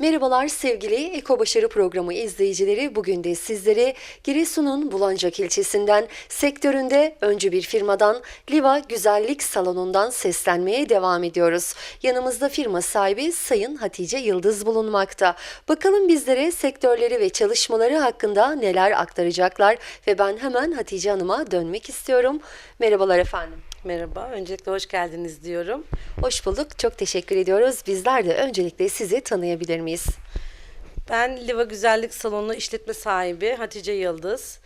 Merhabalar sevgili Eko Başarı Programı izleyicileri. Bugün de sizlere Giresun'un Bulancak ilçesinden, sektöründe öncü bir firmadan Liva Güzellik Salonu'ndan seslenmeye devam ediyoruz. Yanımızda firma sahibi Sayın Hatice Yıldız bulunmakta. Bakalım bizlere sektörleri ve çalışmaları hakkında neler aktaracaklar ve ben hemen Hatice Hanım'a dönmek istiyorum. Merhabalar efendim. Merhaba, öncelikle hoş geldiniz diyorum. Hoş bulduk. Çok teşekkür ediyoruz. Bizler de öncelikle sizi tanıyabilir miyiz? Ben Liva Güzellik Salonu işletme sahibi Hatice Yıldız.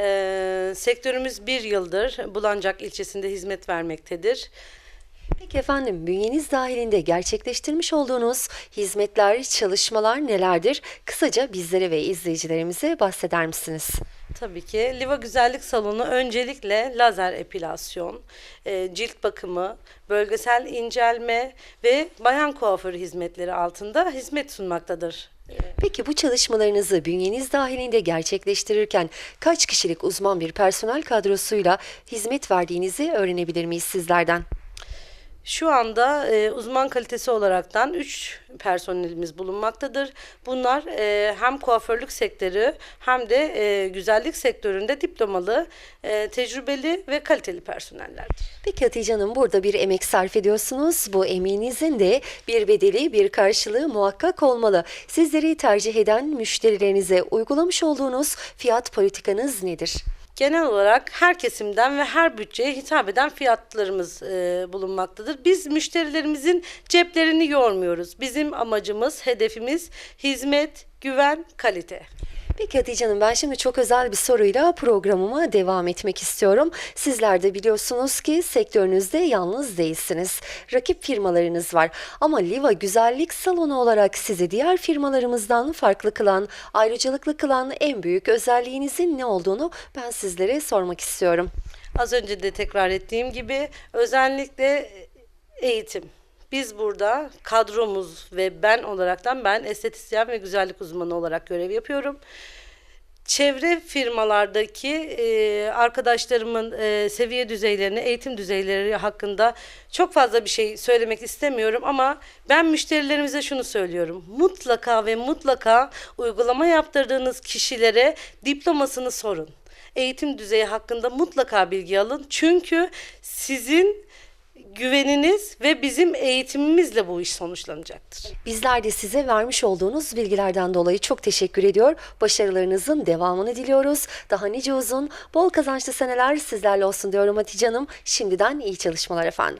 Ee, sektörümüz bir yıldır Bulancak ilçesinde hizmet vermektedir. Peki efendim, bünyeniz dahilinde gerçekleştirmiş olduğunuz hizmetler, çalışmalar nelerdir? Kısaca bizlere ve izleyicilerimize bahseder misiniz? Tabii ki Liva Güzellik Salonu öncelikle lazer epilasyon, e, cilt bakımı, bölgesel incelme ve bayan kuaförü hizmetleri altında hizmet sunmaktadır. Peki bu çalışmalarınızı bünyeniz dahilinde gerçekleştirirken kaç kişilik uzman bir personel kadrosuyla hizmet verdiğinizi öğrenebilir miyiz sizlerden? Şu anda e, uzman kalitesi olaraktan 3 personelimiz bulunmaktadır. Bunlar e, hem kuaförlük sektörü hem de e, güzellik sektöründe diplomalı, e, tecrübeli ve kaliteli personellerdir. Peki Hatice Hanım burada bir emek sarf ediyorsunuz. Bu emeğinizin de bir bedeli, bir karşılığı muhakkak olmalı. Sizleri tercih eden müşterilerinize uygulamış olduğunuz fiyat politikanız nedir? Genel olarak her kesimden ve her bütçeye hitap eden fiyatlarımız e, bulunmaktadır. Biz müşterilerimizin ceplerini yormuyoruz. Bizim amacımız, hedefimiz hizmet, güven, kalite. Peki Hatice Hanım ben şimdi çok özel bir soruyla programıma devam etmek istiyorum. Sizler de biliyorsunuz ki sektörünüzde yalnız değilsiniz. Rakip firmalarınız var. Ama Liva Güzellik Salonu olarak sizi diğer firmalarımızdan farklı kılan, ayrıcalıklı kılan en büyük özelliğinizin ne olduğunu ben sizlere sormak istiyorum. Az önce de tekrar ettiğim gibi özellikle eğitim. Biz burada kadromuz ve ben olaraktan ben estetisyen ve güzellik uzmanı olarak görev yapıyorum. Çevre firmalardaki e, arkadaşlarımın e, seviye düzeylerini, eğitim düzeyleri hakkında çok fazla bir şey söylemek istemiyorum ama ben müşterilerimize şunu söylüyorum. Mutlaka ve mutlaka uygulama yaptırdığınız kişilere diplomasını sorun. Eğitim düzeyi hakkında mutlaka bilgi alın. Çünkü sizin güveniniz ve bizim eğitimimizle bu iş sonuçlanacaktır. Bizler de size vermiş olduğunuz bilgilerden dolayı çok teşekkür ediyor. Başarılarınızın devamını diliyoruz. Daha nice uzun, bol kazançlı seneler sizlerle olsun diyorum Hatice Hanım. Şimdiden iyi çalışmalar efendim.